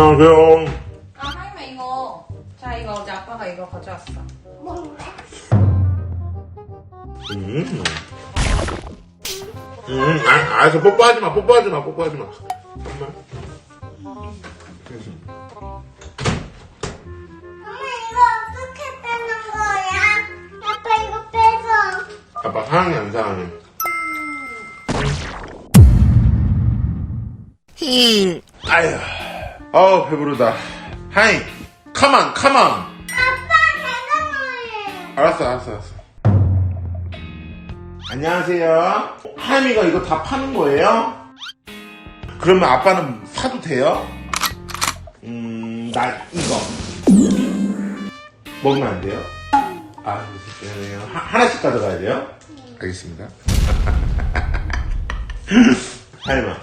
안녕하세요. 아, 하이마 이거. 자, 이거 어제 아빠가 이거 가져왔어. 음. 음, 아, 알았어. 뽀뽀하지 마, 뽀뽀하지 마, 뽀뽀하지 마. 잠깐만. 엄마 이거 어떻게 빼는 거야? 아빠 이거 빼서. 아빠 사랑해, 안 사랑해? 힝. 아휴. 어우, 배부르다. 하이, 카만, 카만. 아빠 내가 뭐해? 알았어, 알았어, 알았어. 안녕하세요. 하임이가 이거 다 파는 거예요? 그러면 아빠는 사도 돼요? 음, 나 이거. 먹으면 안 돼요? 아, 미안해요. 하- 하나씩 가져가야 돼요? 알겠습니다. 하임아.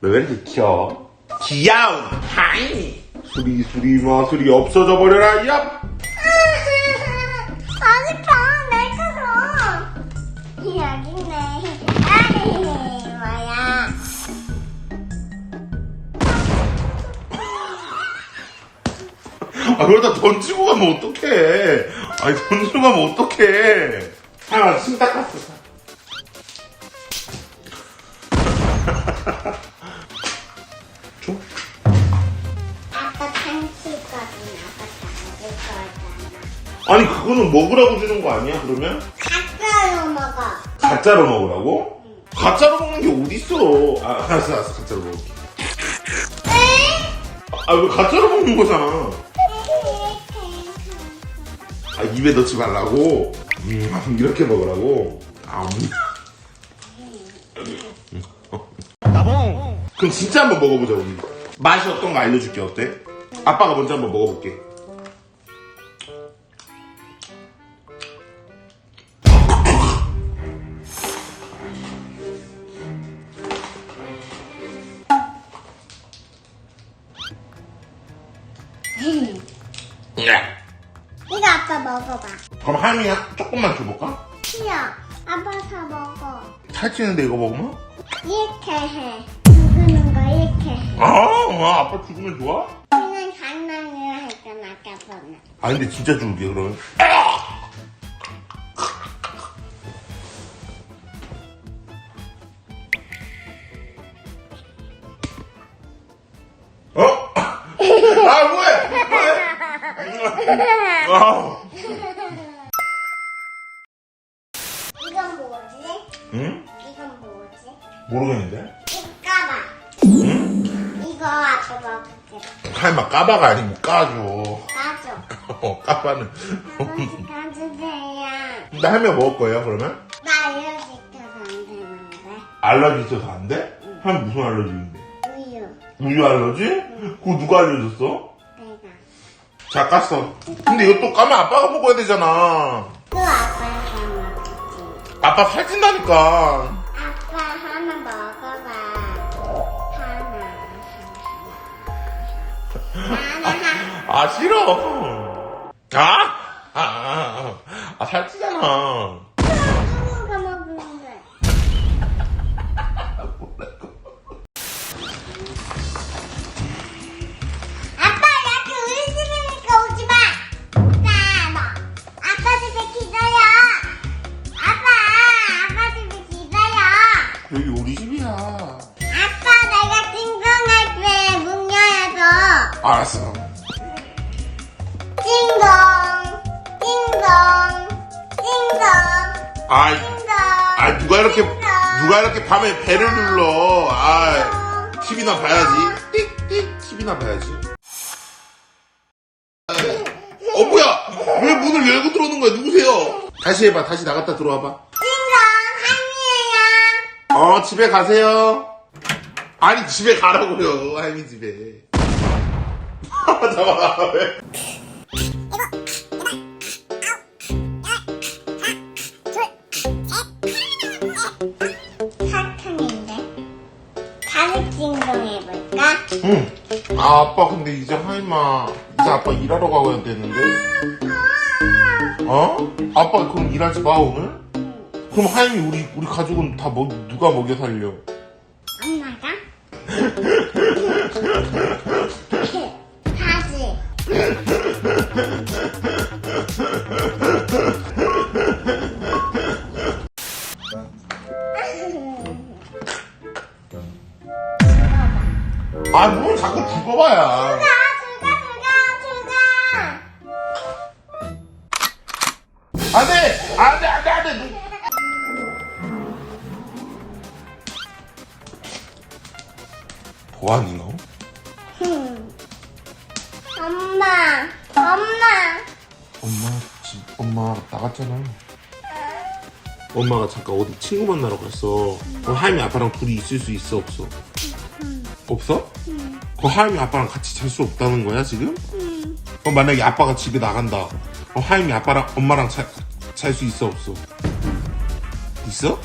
너왜 이렇게 귀여워? 귀여운 하임이. 수리, 수리, 뭐, 수리 없어져 버려라, 야! 아니 봐 내가 더. 여기 있네. 아이 뭐야? 아, 그러다 던지고 가면 어떡해. 아니, 던지고 가면 어떡해. 하임아, 침 닦았어. 거잖아. 아니, 그거는 먹으라고 주는 거 아니야, 그러면? 가짜로 먹어. 가짜로 먹으라고? 가짜로 먹는 게 어딨어. 아, 알았어, 알았어. 가짜로 먹을게. 아, 왜 가짜로 먹는 거잖아. 아, 입에 넣지 말라고? 음, 이렇게 먹으라고? 아, 음. 그럼 진짜 한번 먹어보자, 우리. 맛이 어떤가 알려줄게, 어때? 아빠가 먼저 한번 먹어볼게. 야. 이거 아빠 먹어봐. 그럼 하임이야 조금만 줘볼까? 싫어. 아빠 다 먹어. 살찌는데 이거 먹으면? 이렇게 해. 죽는 거 이렇게 해. 아, 아 아빠 죽으면 좋아? 전에. 아 근데 진짜 죽을게 그러면 어? 아 뭐해? 뭐해? 아. 이건 뭐지? 응? 이건 뭐지? 모르겠는데? 까봐. 이거 아빠 먹을게. 할마 까바가 아니고 까줘. 어, 까바는 아버지 가주세요. 나 할매 먹을 거예요 그러면? 나 알려주셔서 안 되는데. 알러지 있어서 안 돼? 할매 무슨 알러지인데? 우유. 우유 알러지? 그거 누가 알려줬어? 내가. 자, 깠어. 근데 이거 또 까면 아빠가 먹어야 되잖아. 또 아빠가 먹지. 아빠 살찐다니까. 아빠 하나 먹어봐. 하나. 하나. 하나. 아, 싫어. 아! 아, 아, 아, 살찌잖아. 누가 먹는데? 아빠 여기 우리 집이니까 오지 마. 나 뭐. 아빠 집에 기다려. 아빠 아빠 집에 기다려. 여기 우리 집이야. 아빠 내가 찡찡할 때문 열어줘. 알았어. 아, 찡동. 아, 누가 이렇게, 누가 이렇게 밤에 배를 눌러. 아, TV나 봐야지. 띡, 띡, TV나 봐야지. 어, 뭐야? 왜 문을 열고 들어오는 거야? 누구세요? 다시 해봐. 다시 나갔다 들어와봐. 어, 집에 가세요. 아니, 집에 가라고요. 할미 집에. 잠깐만, 왜? 아, 아빠, 근데 이제 하이마, 이제 아빠 일하러 가야 되는데. 어? 아빠, 그럼 일하지 마, 오늘? 그럼 하임이 우리, 우리 가족은 다 뭐, 누가 먹여 살려? 엄마가? 다시. 안 돼! 안 돼, 안 돼, 안 돼! 뭐하니, 너? 엄마, 엄마. 엄마, 집, 엄마 나갔잖아. 엄마가 잠깐 어디 친구 만나러 갔어. 그럼 하임이 아빠랑 둘이 있을 수 있어, 없어? 없어? 그 하임이 아빠랑 같이 잘 수 없다는 거야, 지금? 그럼 만약에 아빠가 집에 나간다. 그럼 하임이 아빠랑, 엄마랑 잘수 있어, 없어? 있어?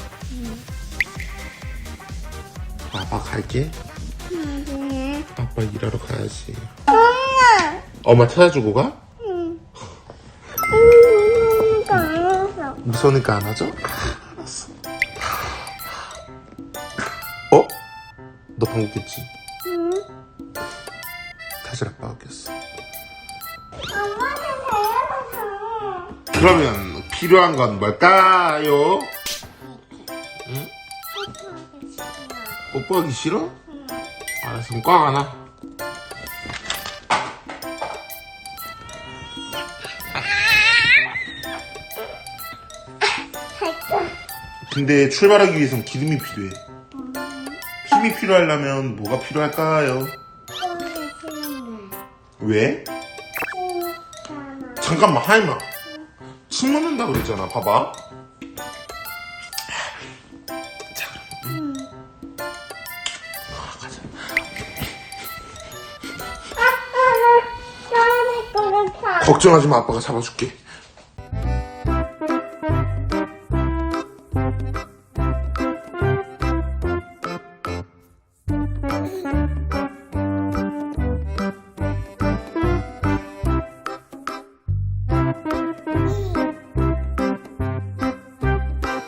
아빠 갈게. 아빠 일하러 가야지. 엄마. 엄마 찾아주고 가? 응. 응, 무서우니까 안 하죠? 알았어. 어? 너 방귀 꼈지? 응. 다시 아빠가 꼈어. 엄마는 배고파서. 그러면 필요한 건 뭘까요? 응? 뽀뽀하기 싫어? 알았어, 그럼 꽉 안아. 근데 출발하기 위해선 기름이 필요해. 힘이 필요하려면 뭐가 필요할까요? 왜? 잠깐만, 하이마. 침 먹는다 그랬잖아, 봐봐. 자, 그럼. 아, 가자. 걱정하지 마, 아빠가 잡아줄게.